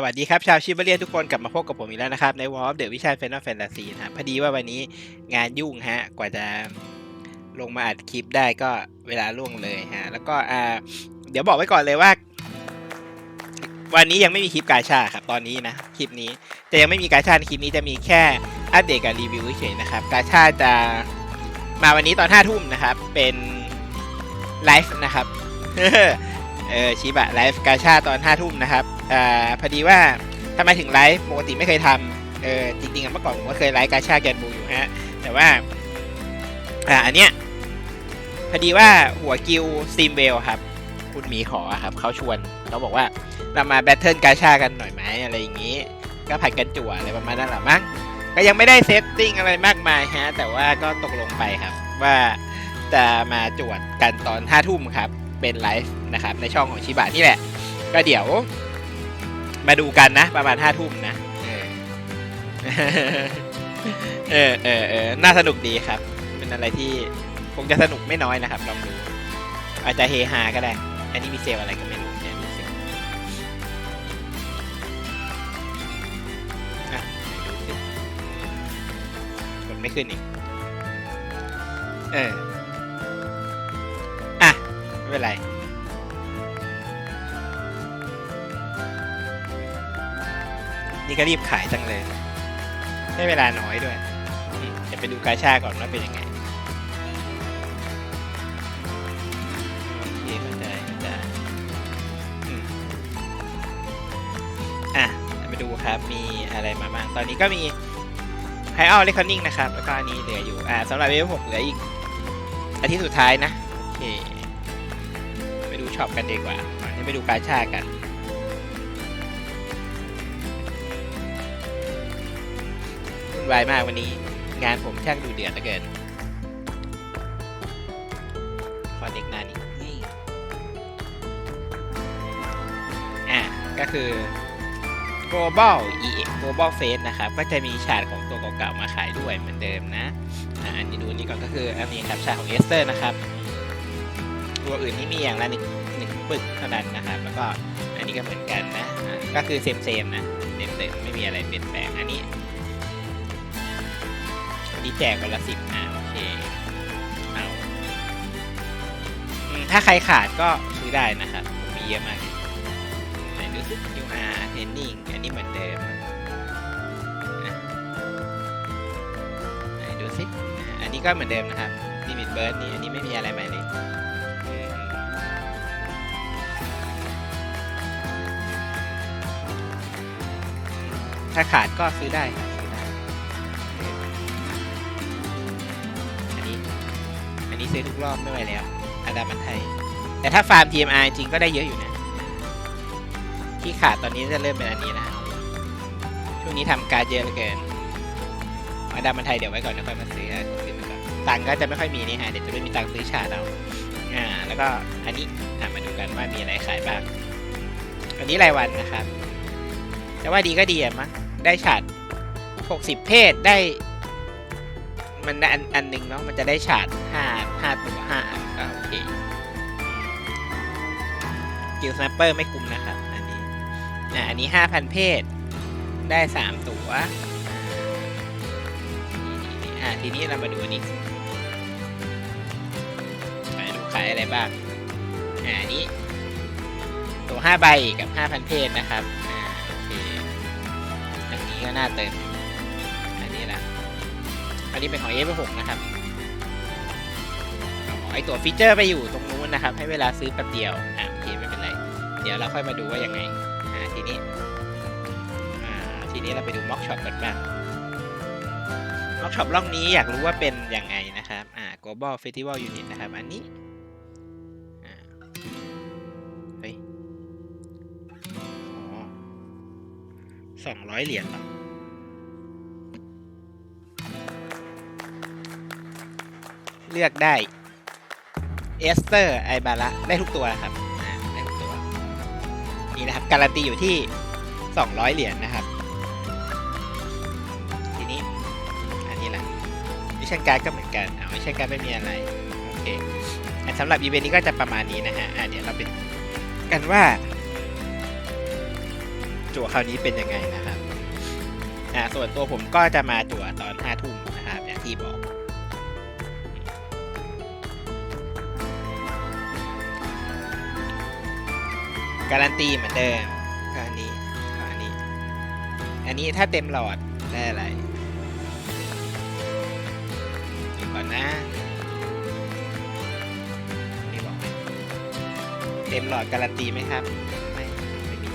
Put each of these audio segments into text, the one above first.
สวัสดีครับ ชาวชิบเรียนทุกคนกลับมาพบกับผมอีกแล้วนะครับ ในวอลเดอะวิชา Final Fantasy นะพอดีว่าวันนี้งานยุ่งฮะ กว่าจะลงมาอัดคลิปได้ก็เวลาล่วงเลยฮะ แล้วก็อ่าเดี๋ยวบอกไว้ก่อนเลยว่า วันนี้ยังไม่มีคลิปกาชาครับ ตอนนี้นะ คลิปนี้จะยังไม่มีกาชาในคลิปนี้จะมีแค่อัปเดตกับรีวิวเฉยนะครับ กาชาจะมาวันนี้ตอนห้าทุ่มนะครับ เป็นไลฟ์นะครับเออชิบะไลฟ์กาชาตอนห้าทุ่มนะครับ อ่าพอดีว่าทำไมถึงไลฟ์ปกติไม่เคยทำเออจริงๆอะเมื่อก่อนผมก็เคยไลฟ์กาชาแกนบูอยู่ฮะแต่ว่าอ่าอันเนี้ยพอดีว่าหัวกิลซีมเวลครับ คุณหมีขอครับเขาชวนเขาบอกว่าเรามาแบทเทิลกาชากันหน่อยไหมอะไรอย่างนี้ ก็ผัดกันจั่วอะไรประมาณนั้นแหละมั้งก็ยังไม่ได้เซตติ้งอะไรมากมายฮะ แต่ว่าก็ตกลงไปครับ ว่าจะมาจวดกันตอนห้าทุ่มครับ เป็นไลฟ์นะครับ ในช่องของชิบะนี่แหละ ก็เดี๋ยว มาดูกันนะ ประมาณห้าทุ่มนะเออเออเออเออน่าสนุกดีครับ เป็นอะไรที่คงจะสนุกไม่น้อยนะครับลองดูอาจจะเฮฮาก็ได้ อันนี้มีเซลลอะไรก็ไม่รู้เนี่ยดูสิอะไหนดูสิกดไม่ขึ้นอีก เออ อะ ไม่เป็นไร นี่ก็รีบขายจังเลยได้เวลาน้อยด้วยเดี๋ยวไปดูกาชาก่อนว่าเป็นยังไงโอเคเข้าใจเข้าใจอะไปดูครับมีอะไรมาบ้าง ตอนนี้ก็มีไฮออลเลคคอนนิ่งนะครับ แล้วก็อันนี้เหลืออยู่ อ่าสำหรับเวฟหกเหลืออีกอาทิตย์สุดท้ายนะ โอเค ไปดูช็อปกันดีกว่าก่อนที่ไปดูกาชากัน วายมากวันนี้ งานผมช่างดูเดือดเหลือเกินขอเด็กหนานี่นี่อะก็คือ global e global face นะครับ ก็จะมีฉากของตัวเก่าๆมาขายด้วยเหมือนเดิมนะอะอันนี้ดูนี่ก่อนก็คืออันนี้ครับฉากของเอสเตอร์นะครับ ตัวอื่นนี่มีอย่างละหนึ่งหนึ่งปึกเท่านั้นนะครับ แล้วก็อันนี้ก็เหมือนกันนะ ก็คือเซมเซมนะเดิมๆไม่มีอะไรเปลี่ยนแปลงอันนี้ นี้แจกวันละสิบอะโอเคเอาถ้าใครขาดก็ซื้อได้นะครับ มีเยอะมากเลยไหนดูสิ UR Training อันนี้เหมือนเดิมไหนดูสิ อันนี้ก็เหมือนเดิมนะครับ Limit Burst นี่อันนี้ไม่มีอะไรใหม่เลยถ้าขาดก็ซื้อได้ครับ ซื้อทุกรอบไม่ไหวแล้วอาดามันไทย แต่ถ้าฟาร์ม TMR จริงก็ได้เยอะอยู่นะ ที่ขาดตอนนี้จะเริ่มเป็นอันนี้นะ ช่วงนี้ทำการเยอะเหลือเกินอาดามันไทยเดี๋ยวไว้ก่อนเดี๋ยวค่อยมาซื้ออะซื้อมาก่อนตังก็จะไม่ค่อยมีนี่ฮะเดี๋ยวจะไม่มีตังซื้อชาเราอ่าแล้วก็อันนี้มาดูกันว่ามีอะไรขายบ้าง อันนี้รายวันนะครับ แต่ว่าดีก็ดีอะมั้งได้ฉาด60 เพศได้ มันได้อันอันหนึ่งเนาะมันจะได้ฉาดห้าห้าตัวห้าอันอ่าโอเคกิลสแนปเปอร์ไม่คุ้มนะครับ อันนี้อ่าอันนี้ห้าพันเพศได้สามตัวอ่าทีนี้เรามาดูอันนี้มาดูขายอะไรบ้างอ่าอันนี้ ตัวห้าใบกับห้าพันเพศนะครับอ่าโอเคอันนี้ก็น่าเติม นนี้เป็นของ F6 นะครับไอตัวฟีเจอร์ไปอยู่ตรงนู้นนะครับ ให้เวลาซื้อแป๊บเดียวอ่าโอเคไม่เป็นไร เดี๋ยวเราค่อยมาดูว่ายังไงอ่าทีนี้อ่าทีนี้เราไปดูม็อกช็อปกันบ้างม็อกช็อปร่องนี้อยากรู้ว่าเป็นยังไงนะครับอ่า global festival unit นะครับ อันนี้เฮ้ยอ๋อสองร้อยเหรียญเหรอ เลือกได้เอสเตอร์ไอบาระได้ทุกตัวครับได้ทุกตัว นี่นะครับ การันตีอยู่ที่ 200 เหรียญนะครับ ทีนี้ อันนี้แหละมิชั่นการ์ดก็เหมือนกันอ่ามิชชั่นการ์ดไม่มีอะไร โอเคสำหรับอีเวนต์นี้ก็จะประมาณนี้นะฮะอ่าเดี๋ยวเราไปกันว่าจั่วคราวนี้เป็นยังไงนะครับอ่าส่วนตัวผมก็จะมาจั่วตอนห้าทุ่มนะครับอย่างที่บอก การันตีเหมือนเดิมอันนี้อันนี้ อันนี้ถ้าเต็มหลอดได้อะไรดูก่อนนะนี่บอกไหมเต็มหลอดการันตีไหมครับ ไม่ ไม่มี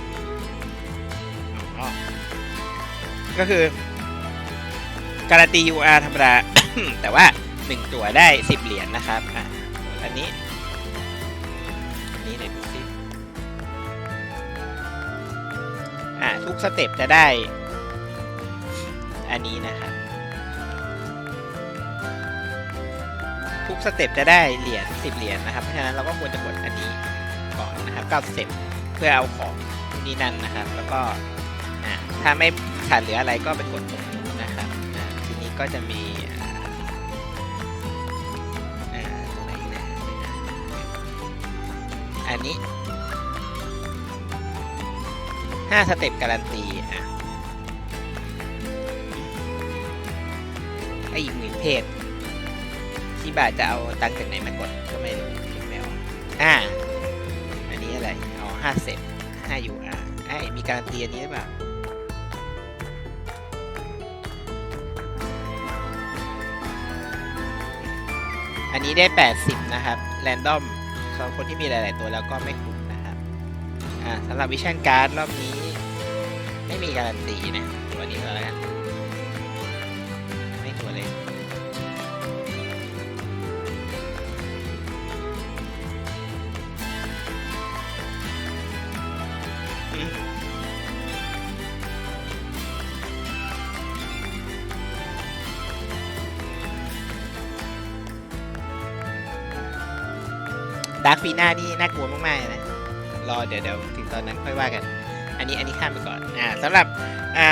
อ๋อก็คือ การันตี UR ธรรมดา แต่ว่าหนึ่งตัวได้ 10 เหรียญนะครับอะอันนี้ ทุกสเต็ปจะได้ อันนี้นะครับทุกสเต็ปจะได้เหรียญ10 เหรียญนะครับ เพราะฉะนั้นเราก็ควรจะกดอันนี้ก่อนนะครับ9สเต็ปเพื่อเอาของนี่นั่นนะครับ แล้วก็อ่าถ้าไม่ขาดเหลืออะไรก็ไปกดตรงนู้นนะครับทีนี้ก็จะมีอ่าตรงไหนนะอันนี้ ห้าสเต็ปการันตีอะไออีกหมื่นเพศที่บาทจะเอาตังค์จากไหนมากดก็ไม่รู้ไม่ออกอ่าอันนี้อะไรอ๋อห้าเซตห้ายูอาร์ไอมีการันตีอันนี้หรือเปล่าอันนี้ได้ 80 นะครับ แรนดอมสำหรับคนที่มีหลาย ๆ ตัวแล้วก็ไม่คุ้มนะครับ อ่าสำหรับวิชั่นการ์ดรอบนี้ ไม่มีการันตีนะตัวนี้ก็แล้วกันไม่ตัวเลยดาร์ฟีน่านี่น่ากลัวมากๆเลยนะ รอเดี๋ยวเดี๋ยวถึงตอนนั้นค่อยว่ากัน อันนี้อันนี้ข้ามไปก่อนอ่าสำหรับอ่า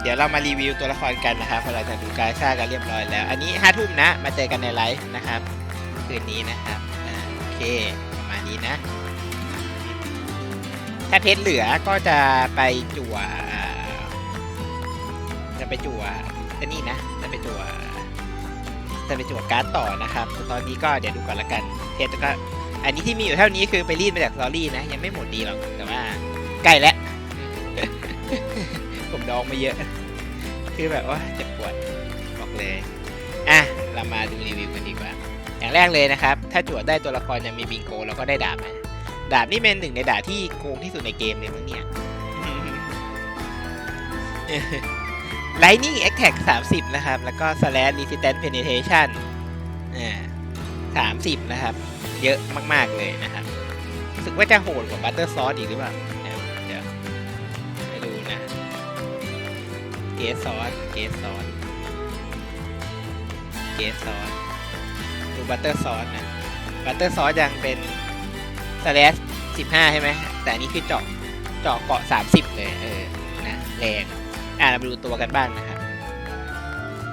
เดี๋ยวเรามารีวิวตัวละครกันนะครับพอเราจะดูกาชากันเรียบร้อยแล้ว อันนี้ห้าทุ่มนะ มาเจอกันในไลฟ์นะครับ คืนนี้นะครับอ่าโอเคประมาณนี้นะ ถ้าเพชรเหลือก็จะไปจั่วจะไปจั่วอันนี้นะ จะไปจั่วจะไปจั่วการ์ดต่อนะครับตอนนี้ก็เดี๋ยวดูก่อนละกันเพชรก็อันนี้ที่มีอยู่เท่านี้คือไปรีดมาจากสตอรี่นะ ยังไม่หมดดีหรอกแต่ว่าใกล้แล้ว ผมดองมาเยอะ คือแบบว่าจ็บปวดบอกเลย อะ เรามาดูรีวิวกันดีกว่า อย่างแรกเลยนะครับ ถ้าจวดได้ตัวละครยังมีบิงโกเราก็ได้ดาบมาดาบนี่เป็นหนึ่งในดาบที่โกงที่สุดในเกมเลยมั้งเนี่ย Lightning Attack 30 นะครับ แล้วก็ Slash Resistance Penetration อ่า30 นะครับ เยอะมาก ๆ เลยนะครับ รู้สึกว่าจะโหดกว่าบัตเตอร์ซอสอีกหรือเปล่า นะ เกสซอสเกสซอสเกสซอสดูบัตเตอร์ซอสนะบัตเตอร์ซอสยังเป็นสแลส15ใช่ไหมแต่อันนี้คือเจาะเจาะเกาะ30เลยเออนะแรงอ่าเรามาดูตัวกันบ้างนะครับ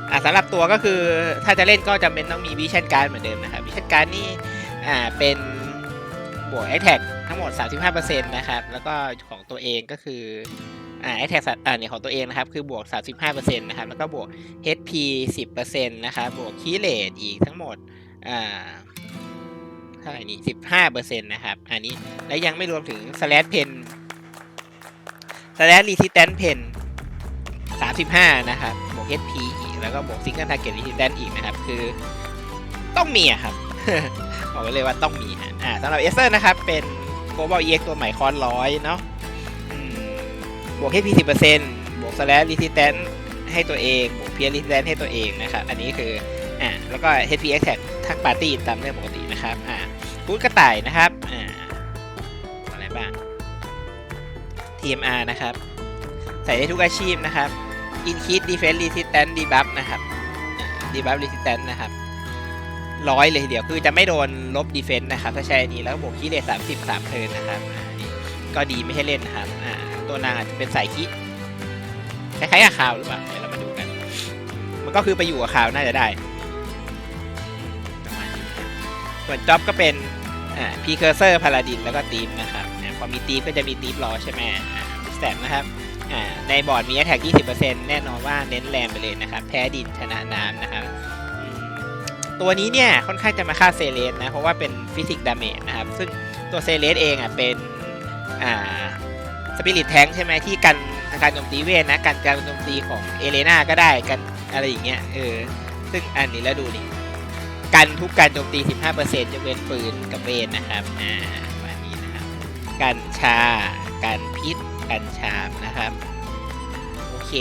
อ่าสำหรับตัวก็คือถ้าจะเล่นก็จำเป็นต้องมีวิชั่นการ์ดเหมือนเดิมนะครับวิชั่นการ์ดนี่อ่าเป็นบวก a อ t แท็กทั้งหมด 35%นะครับ แล้วก็ของตัวเองก็คือ อ่า a อแทกอ่าเนี่ยของตัวเองนะครับ คือบวก 35%นะครับ แล้วก็บวก HP 10%นะครับ บวกคีเลตอีกทั้งหมดอ่าเท่าไหร่นี่15%นะครับ อันนี้ และยังไม่รวมถึง slash pen slash resistance pen 35 นะครับ บวก HP อีก แล้วก็บวก Single Target Resistance อีกนะครับ คือต้องมีอะครับบอกเลยว่าต้องมีอ่าสำหรับเอเซอร์นะครับ เป็น Global EX ตัวใหม่คอนร้อยเนาะ บวก HP 10%บวก Slash Resistance ให้ตัวเอง บวก Pierce Resistance ให้ตัวเองนะครับ อันนี้คืออ่าแล้วก็ HP Attack ทั้งปาร์ตี้ตามเรื่องปกตินะครับอ่าฟูดกระต่ายนะครับอ่าอะไรบ้าง TMR นะครับ ใส่ได้ทุกอาชีพนะครับ Increase Defense Resistance Debuff นะครับ Debuff Resistance นะครับร้อยเลยทีเดียวคือจะไม่โดนลบ Defense นะครับ ถ้าใช้อันนี้แล้วบวกคีเลสสามสิบสามเทิร์นนะครับก็ดีไม่ให้เล่นนะครับอ่า ตัวนางอาจจะเป็นสายคิคล้ายๆกับคาวหรือเปล่าเดี๋ยวเรามาดูกัน มันก็คือไปอยู่กับคาวน่าจะได้ ส่วนจ็อบก็เป็นอ่า Precursor Paladin แล้วก็ตีมนะครับพอมีตีมก็จะมีตีมรอใช่ไหมอ่าสแตนะครับอ่าในบอร์ดมี attack 20%แน่นอนว่าเน้นแรงไปเลยนะครับ แพ้ดินชนะน้ำนะครับ ตัวนี้เนี่ยค่อนข้างจะมาฆ่าเซเลสนะ เพราะว่าเป็นฟิสิกดาเมจนะครับ ซึ่งตัวเซเลสเองอะเป็นอ่า สปิริตแทงใช่ไหมที่กันการโจมตีเวทนะ กันการโจมตีของเอเลนาก็ได้กันอะไรอย่างเงี้ยเออซึ่งอันนี้แล้วดูนี่กันทุกการโจมตี 15%จะเว้นปืนกับเวทนะครับอ่าประมาณนี้นะครับกันชากันพิษกันชามนะครับโอเค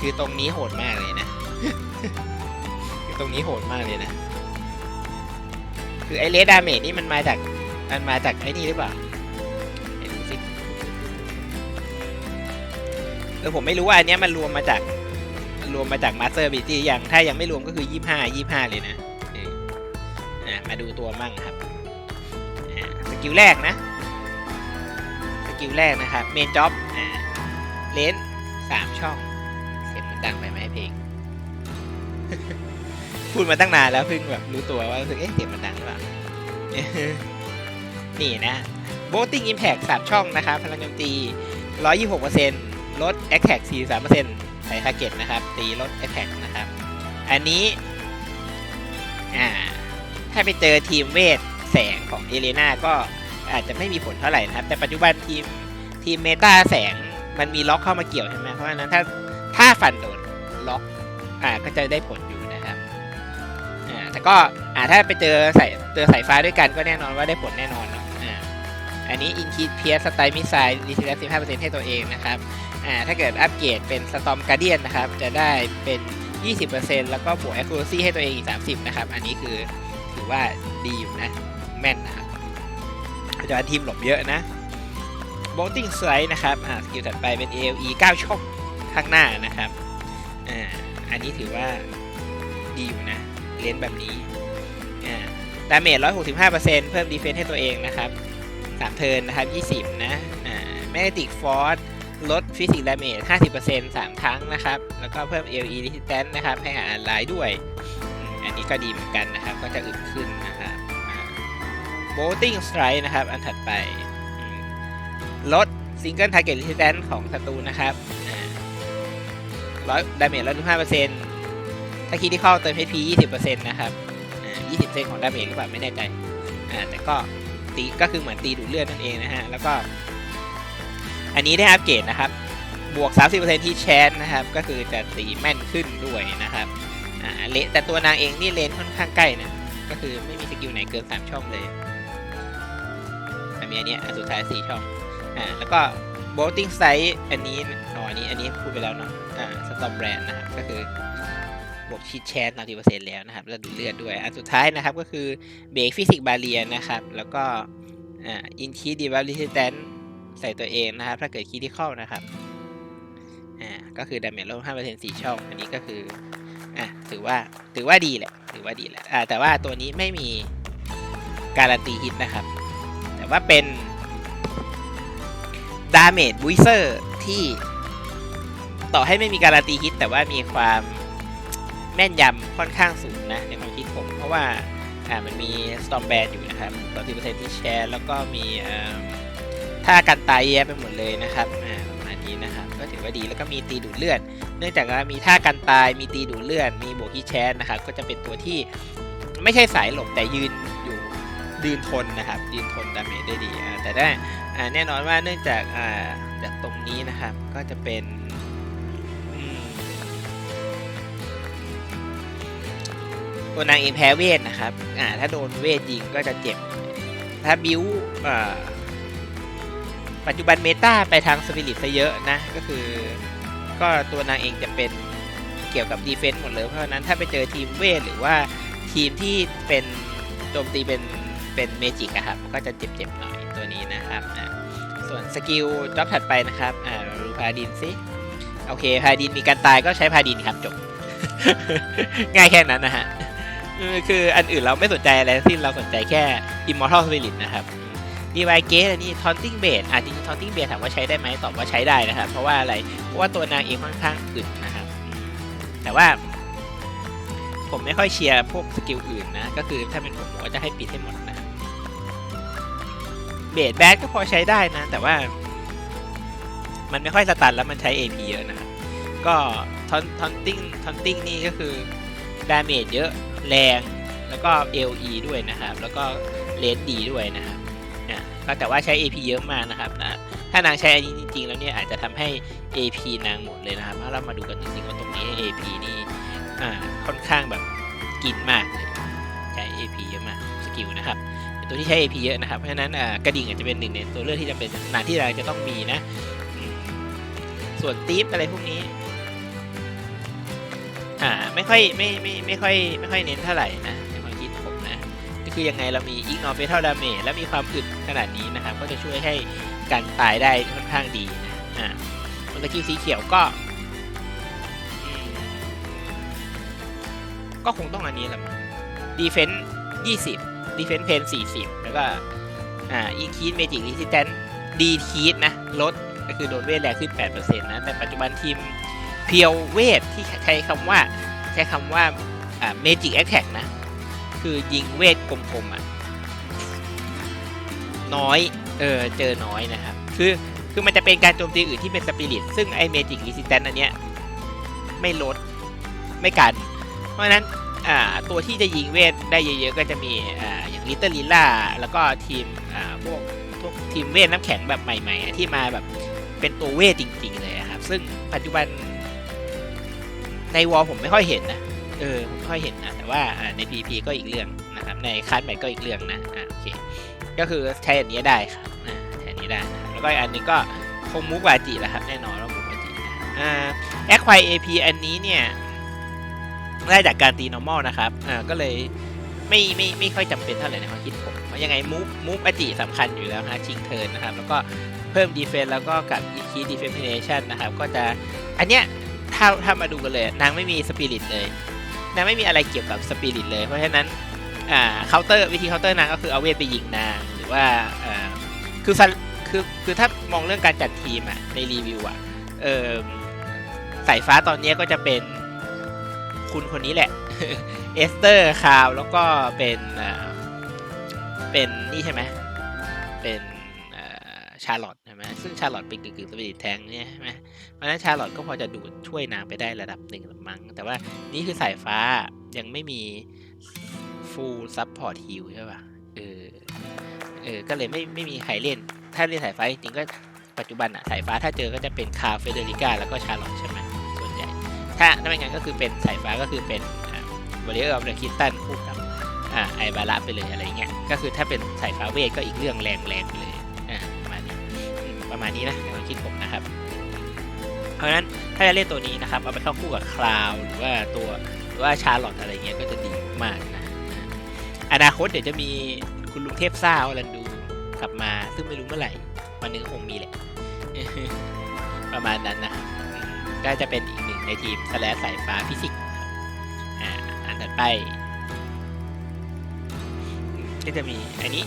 คือตรงนี้โหดมากเลยนะคือตรงนี้โหดมากเลยนะ คือไอเลสดาเมจนี่มันมาจากมันมาจากไอ้นี่หรือเปล่า ออผมไม่รู้ว่าอันนี้มันรวมมาจากรวมมาจากมาสเตอร์บิตี้ยังถ้ายังไม่รวมก็คือ 25 25 เลยนะอะมาดูตัวมั่งครับสกิลแรกนะสกิลแรกนะครับเมนจ็อบเลนสามช่อง เสียงมันดังไปไหมเพลง พูดมาตั้งนานแล้วเพิ่งแบบรู้ตัวว่ารู้สึกเอ๊ะเสียงมันดังหรือเปล่านี่นะ Boating Impact สามช่องนะครับพลังโจมตี126% ลด Attack 43%ใส่ Target นะครับ ตีลด Attack นะครับ อันนี้ อ่า ถ้าไปเจอทีมเวทแสงของเอเลนาก็อาจจะไม่มีผลเท่าไหร่นะครับ แต่ปัจจุบันทีมทีมเมตาแสงมันมีล็อกเข้ามาเกี่ยวใช่ไหมเพราะฉะนั้นถ้าถ้าฟันโดนล็อกอ่าก็จะได้ผลอยู่นะครับอ่าแต่ก็อ่าถ้าไปเจอสายเจอสายฟ้าด้วยกันก็แน่นอนว่าได้ผลแน่นอนเนาะอ่าอันนี้อินคิดเพียสไตล์มิสไซล์ดีซีแลสิบห้าเปอร์เซ็นต์ให้ตัวเองนะครับ อ่าถ้าเกิดอัปเกรดเป็นสตอมการเดียนนะครับ จะได้เป็น 20%แล้วก็บวก accuracy ให้ตัวเองอีก 30 นะครับ อันนี้คือถือว่าดีอยู่นะ แม่นนะครับจจุบันทีมหลบเยอะนะ bolting strike นะครับอ่าสกิลถัดไปเป็น AOE 9ช่องข้างหน้านะครับอ่าอันนี้ถือว่าดีอยู่นะเลนแบบนี้อ่าดาเมจ165%เพิ่มดีเฟนส์ให้ตัวเองนะครับ 3 เทิร์นนะครับ 20 นะอ่า magnetic force ลดฟิสิกส์ดาเมจ50% 3 ครั้งนะครับ แล้วก็เพิ่ม LE resistance นะครับ ให้อาหารลายด้วย อันนี้ก็ดีเหมือนกันนะครับ ก็จะอึดขึ้นนะครับ bolting strike นะครับ อันถัดไป ลด single target resistance ของศัตรูนะครับร้อยดาเมจลด15%ถ้าคิดที่เข้าเติม HP 20%นะครับ20%ของดาเมจหรือเปล่าไม่แน่ใจอ่าแต่ก็ตีก็คือเหมือนตีดูดเลือดนั่นเองนะฮะ แล้วก็ อันนี้ได้อัปเกรดนะครับ บวก 30%ที่แชนนะครับ ก็คือจะตีแม่นขึ้นด้วยนะครับอ่าเลแต่ตัวนางเองนี่เลนค่อนข้างใกล้นะ ก็คือไม่มีสกิลไหนเกิน 3 ช่องเลยแต่มีอันเนี้ยอันสุดท้าย 4 ช่อง อ่า แล้วก็ bolting size อันนี้อ๋ออันนี้ อันนี้พูดไปแล้วเนาะ อ่า สตอมแบรนด์นะครับ ก็คือบวกชิดแชน30%แล้วนะครับ แล้วดูเลือดด้วย อันสุดท้ายนะครับก็คือเบรกฟิสิกบาเรียนะครับ แล้วก็อ่าอินคีดีวัลลิสแตน ใส่ตัวเองนะครับ ถ้าเกิดคีที่เข้านะครับ อ่า ก็คือดาเมจลด5%สี่ช่อง อันนี้ก็คือ อะ ถือว่า ถือว่าดีแหละ ถือว่าดีแหละ อ่า แต่ว่าตัวนี้ไม่มีการันตีฮิตนะครับ แต่ว่าเป็นดาเมจบุยเซอร์ที่ต่อให้ไม่มีการันตีฮิต แต่ว่ามีความแม่นยำค่อนข้างสูงนะในความคิดผม เพราะว่าอ่ามันมี Storm Band อยู่นะครับ30%ที่แชร์ แล้วก็มีอ่า ถ้ากันตายแย่ไปหมดเลยนะครับอ่าประมาณนี้นะครับก็ถือว่าดีแล้วก็มีตีดูดเลือด เนื่องจากว่ามีท่ากันตายมีตีดูดเลือด มีโบกที่แชนนะครับก็จะเป็นตัวที่ไม่ใช่สายหลบแต่ยืนอยู่ยืนทนนะครับยืนทนดาเมจได้ดีอ่าแต่ได้อ่าแน่นอนว่าเนื่องจากอ่าจากตรงนี้นะครับก็จะเป็นอืมตัวนางเองแพ้เวทนะครับ อ่า ถ้าโดนเวทยิงก็จะเจ็บ ถ้าบิวอ่า ปัจจุบันเมตาไปทางสปิริตซะเยอะนะ ก็คือก็ตัวนางเองจะเป็นเกี่ยวกับดีเฟนต์หมดเลย เพราะฉะนั้นถ้าไปเจอทีมเวทหรือว่าทีมที่เป็นโจมตีเป็นเป็นเมจิกอะครับ ก็จะเจ็บๆหน่อยตัวนี้นะครับอะส่วนสกิลจ็อบถัดไปนะครับ อ่าราดูพาดินสิ โอเค พาดินมีการตายก็ใช้พาดินครับจบ ง่ายแค่นั้นนะฮะ คืออันอื่นเราไม่สนใจอะไรทั้งสิ้นเราสนใจแค่ Immortal Spirit นะครับ ดีไวเกสอันนี้ทอนติ้งเบสอะจริงทอนติ้งเบสถามว่าใช้ได้ไหมตอบว่าใช้ได้นะครับ เพราะว่าอะไร เพราะว่าตัวนางเองค่อนข้างอึดนะครับ แต่ว่า ผมไม่ค่อยเชียร์พวกสกิลอื่นนะ ก็คือถ้าเป็นผมผมก็จะให้ปิดให้หมดนะเบสแบดก็พอใช้ได้นะ แต่ว่า มันไม่ค่อยสตันแล้วมันใช้ AP เยอะนะ ก็ทอนทอนติ้งทอนติ้งนี่ก็คือดาเมจเยอะแรงแล้วก็ LE ด้วยนะครับ แล้วก็เลนดีด้วยนะครับ แต่ว่าใช้ AP เยอะมากนะครับนะถ้านางใช้อันนี้จริงๆ แล้วเนี่ยอาจจะทำให้ AP นางหมดเลยนะครับถ้าเรามาดูกันจริงๆว่าตรงนี้ AP นี่อ่าค่อนข้างแบบกินมากเลยใช้ AP เยอะมากสกิลนะครับตัวที่ใช้ AP เยอะนะครับเพราะฉะนั้นกระดิ่งอาจจะเป็นหนึ่งในตัวเลือกที่จำเป็นนาที่เราจะต้องมีนะส่วนตีฟอะไรพวกนี้อ่าไม่ค่อยไม่ไม่ไม่ค่อยไม่ค่อยเน้นเท่าไหร่นะ คือยังไงเรามี ignore fatal damage และมีความอึดขนาดนี้นะครับ ก็จะช่วยให้การตายได้ค่อนข้างดีนะอ่าส่วนสกิลสีเขียวก็ ก็คงต้องอันนี้แหละมั้ง defense 20 defense pen 40แล้วก็อ่า increase magic resistance decrease นะ ลดก็คือโดนเวทแรงขึ้น 8%นะ แต่ปัจจุบันทีมเพียวเวทที่ใช้คำว่า ใช้คำว่าอ่า magic attack นะ คือยิงเวทกลมๆอะน้อยเออเจอน้อยนะครับ คือคือมันจะเป็นการโจมตีอื่นที่เป็นสปิริตซึ่งไอ้ magic resistance อันเนี้ยไม่ลดไม่กัน เพราะฉะนั้นอ่าตัวที่จะยิงเวทได้เยอะๆ ก็จะมีอ่าอย่างลิตเติ้ลลิล่าแล้วก็ทีมอ่าพวกพวกทีมเวทน้ำแข็งแบบใหม่ๆ ที่มาแบบเป็นตัวเวทจริงๆเลยครับ ซึ่งปัจจุบันในวอลผมไม่ค่อยเห็นนะ เออผมไม่ค่อยเห็นนะแต่ว่าอ่าใน PP ก็อีกเรื่องนะครับในคัสใหม่ก็อีกเรื่องนะอ่าโอเคก็คือใช้อันนี้ได้ครับอ่าใช้อันนี้ได้นะแล้วก็อันนึงก็คงมุกวาจิแหละครับแน่นอนว่ามุกวาจิอ่าแอคควาย AP อันนี้เนี่ยได้จากการตี normal นะครับอ่าก็เลยไม่ไม่ไม่ค่อยจำเป็นเท่าไหร่ในความคิดผมเพราะยังไงมูฟมูฟอจิสำคัญอยู่แล้วฮะชิงเทิร์นนะครับ แล้วก็เพิ่มดีเฟนแล้วก็กับ increase defense นะครับ ก็จะอันเนี้ยถ้าถ้ามาดูกันเลย นางไม่มีสปิริตเลย นางไม่มีอะไรเกี่ยวกับสปิริตเลย เพราะฉะนั้นอ่าเคาน์เตอร์วิธีเคาน์เตอร์นางก็คือเอาเวทไปยิงนางหรือว่าอ่าคือซันคือคือถ้ามองเรื่องการจัดทีมอะในรีวิวอะเออสายฟ้าตอนนี้ก็จะเป็นคุณคนนี้แหละเอสเตอร์คาวแล้วก็เป็นอ่าเป็นนี่ใช่ไหมเป็นาร์ลอตใช่ไหมซึ่งชาร์ลอตเป็นกึ่งๆสปิริตแทงเนี่ยใช่ไหมเพราะฉะนั้นชาร์ลอตก็พอจะดูดช่วยนางไปได้ระดับหนึ่งละมั้งแต่ว่านี่คือสายฟ้ายังไม่มี full support heal ใช่ป่ะเออเออก็เลยไม่ไม่มีใครเล่น ถ้าเล่นสายฟ้าจริงก็ปัจจุบันอะสายฟ้าถ้าเจอก็จะเป็นคาเฟเดริก้าแล้วก็ชาร์ลอตใช่ไหมส่วนใหญ่ ถ้าถ้าไม่งั้นก็คือเป็นสายฟ้าก็คือเป็นบริเออร์ออฟเดอะคิตตันคู่กับอ่าไอบาระไปเลยอะไรเงี้ยก็คือถ้าเป็นสายฟ้าเวทก็อีกเรื่องแรงแรงๆเลย ประมาณนี้นะในความคิดผมนะครับ เพราะฉะนั้นถ้าจะเล่นตัวนี้นะครับ เอาไปเข้าคู่กับคลาวหรือว่าตัวหรือว่าชาร์ลอตอะไรเงี้ยก็จะดีมากนะอนาคตเดี๋ยวจะมีคุณลุงเทพซ่าอลันดูกลับมาซึ่งไม่รู้เมื่อไหร่วันหนึงคงมีแหละ ประมาณนั้นนะครับก็จะเป็นอีกหนึ่งในทีมสแลสสายฟ้าฟิสิกส์อันถัดไปก็จะมีอันนี้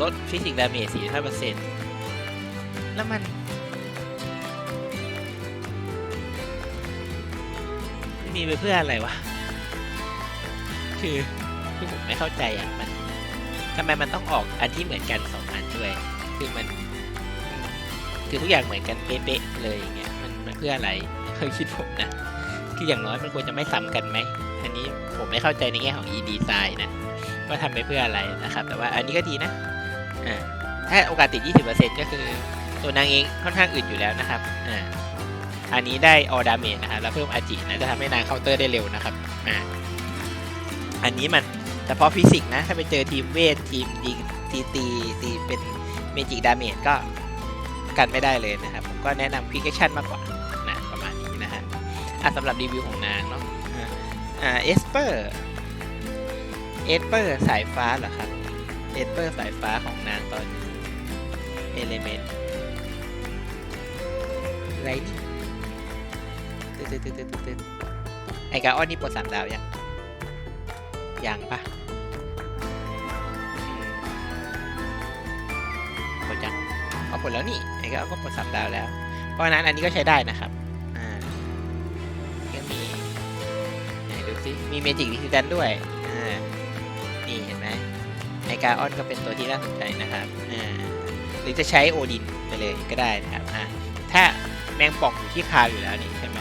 ลดฟิสิกส์ดาเมจ45%แล้วมันมีไปเพื่ออะไรวะ คือคือผมไม่เข้าใจอะ มันทำไมมันต้องออกอันที่เหมือนกันสองอันด้วย คือมัน คือทุกอย่างเหมือนกันเป๊ะๆเลยอย่างเงี้ย มันมันเพื่ออะไรเคยคิดผมนะ คืออย่างน้อยมันควรจะไม่ซ้ำกันไหม อันนี้ผมไม่เข้าใจในแง่ของ e design นะ ว่าทำไปเพื่ออะไรนะครับ แต่ว่าอันนี้ก็ดีนะ ถ้าโอกาสติด 20%ก็คือตัวนางเองค่อนข้างอึดอยู่แล้วนะครับอ่าอันนี้ได้ออดาเมจนะครับแล้วเพิ่มอาจินะจะทำให้นางเคาน์เตอร์ได้เร็วนะครับอ่าอันนี้มันเฉพาะฟิสิกส์นะ ถ้าไปเจอทีมเวททีมดีตีตีตีเป็นเมจิกดาเมจก็กันไม่ได้เลยนะครับ ผมก็แนะนำควิกแอคชั่นมากกว่านะประมาณนี้นะฮะอะสำหรับรีวิวของนางเนาะอ่าเอสเปอร์เอสเปอร์สายฟ้าเหรอครับ เอเปอร์สายฟ้าของนางตอนนี้เอเลเมนต์ไรนี่ตึ๊ดตึ๊ดตึ๊ดตึ๊ดตึ๊ดไอกาออนนี่ปลดสามดาวยังยังปะปลดยังเอาปลดแล้วนี่ไอกาออนก็ปลดสามดาวแล้ว เพราะนั้นอันนี้ก็ใช้ได้นะครับ อ่าก็มีไหนดูสิมีเมจิกดิซิแดนด้วย กาออนก็เป็นตัวที่น่าสนใจนะครับหรือจะใช้โอดินไปเลยก็ได้นะครับถ้าแมงป่องอยู่ที่คาอยู่แล้วนี่ใช่ไหม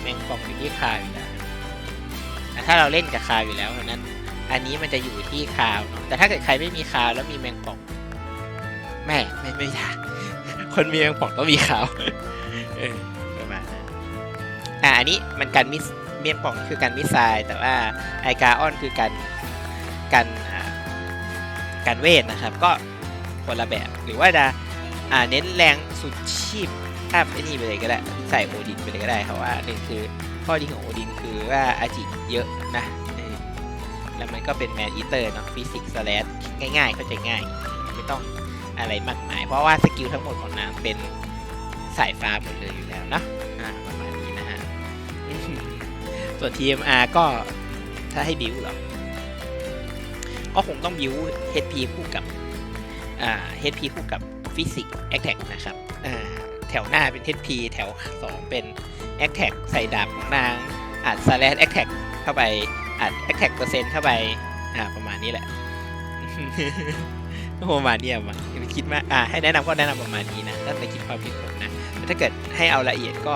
แมงป่องอยู่ที่คาอยู่แล้วถ้าเราเล่นกับคาอยู่แล้วนั้น อันนี้มันจะอยู่ที่คาวเนาะแต่ถ้าเกิดใครไม่มีคาวแล้วมีแมงป่องแม่ไม่ไม่ยากคนมีแมงป่องต้องมีคาวเออประมาณนั้นอะอันนี้มันกันมิสเมียงป่องคือการมิสไซล์แต่ว่าไอกาออนคือการกัน การเวทนะครับ ก็คนละแบบหรือว่าจะอ่าเน้นแรงสุดชีพถ้าไอ้นี่ไปเลยก็ได้ใส่โอดินไปเลยก็ได้เพราะว่าหนึ่งคือข้อดีของโอดินคือว่าอาจิเยอะนะแล้วมันก็เป็นแมนอีเตอร์เนาะฟิสิกส์สแลง่ายๆเข้าใจง่าย ไม่ต้องอะไรมากมาย เพราะว่าสกิลทั้งหมดของนางเป็นสายฟ้าหมดเลยอยู่แล้วเนาะอ่าประมาณนี้นะฮะส่วน TMR ก็ถ้าให้บิวหรอ ก็คงต้องบิว HP คู่กับอ่า HP คู่กับฟิสิกส์แอคแท็กนะครับอ่าแถวหน้าเป็น HP แถว 2 เป็นแอคแท็กใส่ดาบของนางอัดสแลนแอคแท็กเข้าไปอัดแอคแท็กเปอร์เซ็นต์เข้าไปอ่าประมาณนี้แหละประมาณนี้อะมาอย่าไปคิดมากอ่าให้แนะนำก็แนะนำประมาณนี้นะถ้าในคิดความคิดผมนะถ้าเกิดให้เอาละเอียดก็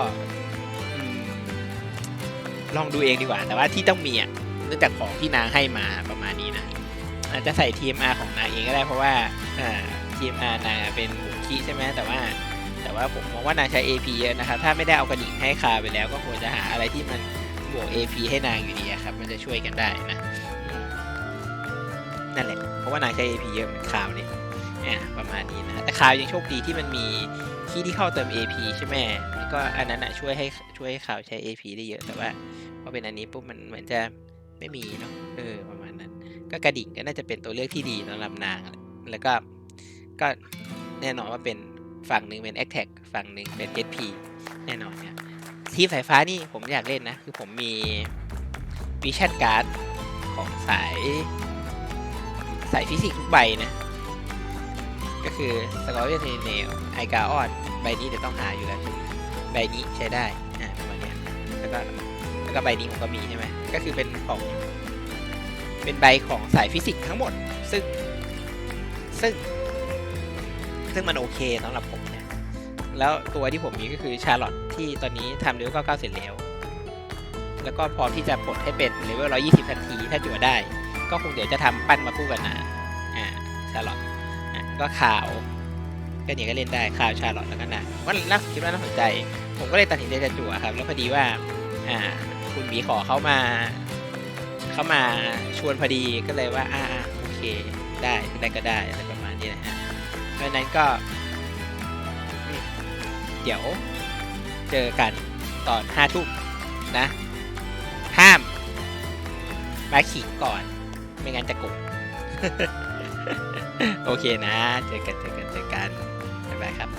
ลองดูเองดีกว่า แต่ว่าที่ต้องมีอะเนื่องจากของที่นางให้มาประมาณนี้นะ อาจจะใส่ TMR ของนางเองก็ได้เพราะว่าอ่า TMR นางเป็นบุคีใช่ไหมแต่ว่า แต่ว่าผมมองว่านางใช้ AP เยอะนะครับถ้าไม่ได้เอากระดิ่งให้คาไปแล้วก็ควรจะหาอะไรที่มันบวก AP ให้นางอยู่ดีครับมันจะช่วยกันได้นะนั่นแหละเพราะว่านางใช้ AP เยอะเหมือนคาวนี่อะประมาณนี้นะแต่คาวยังโชคดีที่มันมีที่ที่เข้าเติม AP ใช่ไหมก็อันนั้นอะช่วยให้ช่วยให้คาวใช้ AP ได้เยอะแต่ว่าพอเป็นอันนี้ปุ๊บมันเหมือนจะ ไม่มีเนาะเออประมาณนั้น ก็กระดิ่งก็น่าจะเป็นตัวเลือกที่ดีสำหรับนาง แล้วก็ก็แน่นอนว่าเป็นฝั่งหนึ่งเป็น a t t a c k ฝั่งหนึ่งเป็น SP แน่นอนเนี่ยทีมสายฟ้านี่ผมอยากเล่นนะ คือผมมีวิชั่นการ์ดของสายสายฟิสิกส์ทุกใบนะ ก็คือสกอร์เวียนเนลไอกาออนใบนี้เดี๋ยวต้องหาอยู่แล้วใบนี้ใช้ได้อ่าประมาณเนี้ยแล้วก็ ก็ใบนี้ผมก็มีใช่ไหมก็คือเป็นของเป็นใบของสายฟิสิกส์ทั้งหมด ซึ่งซึ่ง ซึ่งมันโอเคสำหรับผมเนี่ยแล้วตัวที่ผมมีก็คือชาร์ลอตที่ตอนนี้ทำเลเวล99เสร็จแล้ว แล้วก็พร้อมที่จะปลดให้เป็นเลเวล120ทันทีถ้าจั่วได้ ก็คงเดี๋ยวจะทำปั้นมาคู่กันนะอ่าชาร์ลอตอะก็ข่าวก็เนี่ยก็เล่นได้ข่าวชาร์ลอตแล้วก็นะว่าน่าคิดว่าน่าสนใจ ผมก็เลยตัดสินใจจะจั่วครับ แล้วพอดีว่า อ่า คุณบีขอเข้ามา เข้ามาชวนพอดีก็เลยว่าอ่าโอเค ได้ได้ก็ได้อะไรประมาณนี้นะฮะเพราะนั้นก็ เดี๋ยวเจอกันตอนห้าทุ่มนะ ห้ามมาขิงก่อน ไม่งั้นจะกดโอเคนะ เจอกันเจอกันเจอกันบ๊ายบายครับ